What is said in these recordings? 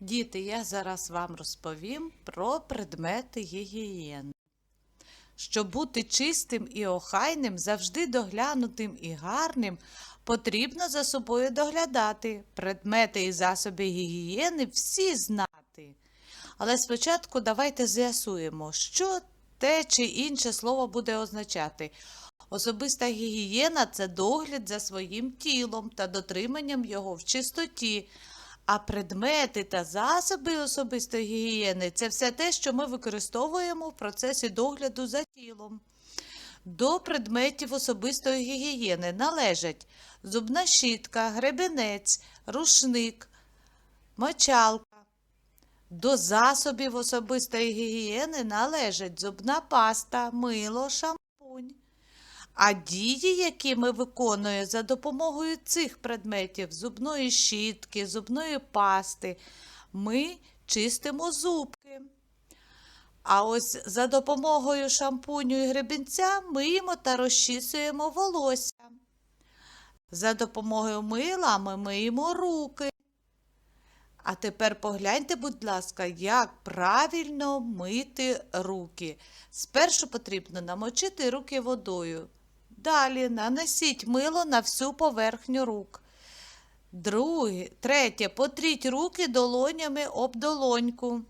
Діти, я зараз вам розповім про предмети гігієни. Щоб бути чистим і охайним, завжди доглянутим і гарним, потрібно за собою доглядати. Предмети і засоби гігієни всі знати. Але спочатку давайте з'ясуємо, що те чи інше слово буде означати. Особиста гігієна це догляд за своїм тілом та дотриманням його в чистоті. А предмети та засоби особистої гігієни це все те, що ми використовуємо в процесі догляду за тілом. До предметів особистої гігієни належать зубна щітка, гребенець, рушник, мочалка. До засобів особистої гігієни належать зубна паста, мило, шампунь. А дії, які ми виконуємо за допомогою цих предметів зубної щітки, зубної пасти, ми чистимо зубки. А ось за допомогою шампуню і гребінця миємо та розчісуємо волосся. За допомогою мила ми миємо руки. А тепер погляньте, будь ласка, як правильно мити руки. Спершу потрібно намочити руки водою. Далі нанесіть мило на всю поверхню рук. Друге, третє, потріть руки долонями об долоньку.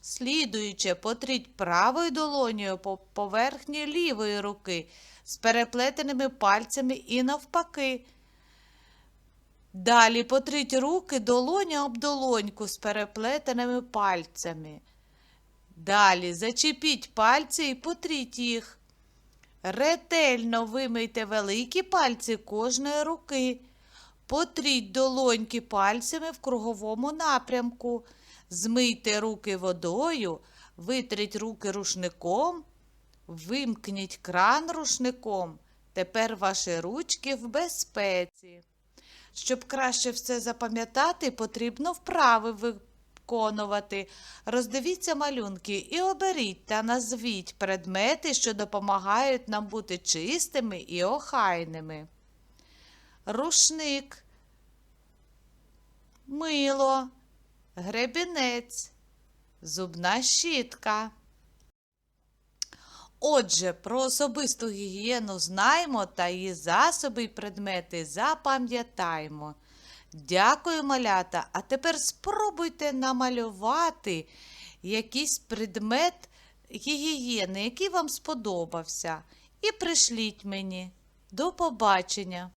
Слідуюче, потріть правою долонею по поверхні лівої руки з переплетеними пальцями і навпаки. Далі потріть руки долоня об долоньку з переплетеними пальцями. Далі зачепіть пальці і потріть їх. Ретельно вимийте великі пальці кожної руки. Потріть долоньки пальцями в круговому напрямку. Змийте руки водою, витріть руки рушником, вимкніть кран рушником. Тепер ваші ручки в безпеці. Щоб краще все запам'ятати, потрібно вправи. Роздивіться малюнки і оберіть та назвіть предмети, що допомагають нам бути чистими і охайними. Рушник, мило, гребінець, зубна щітка. Отже, про особисту гігієну знаємо та її засоби і предмети запам'ятаємо. Дякую, малята. А тепер спробуйте намалювати якийсь предмет гігієни, який вам сподобався. І пришліть мені. До побачення!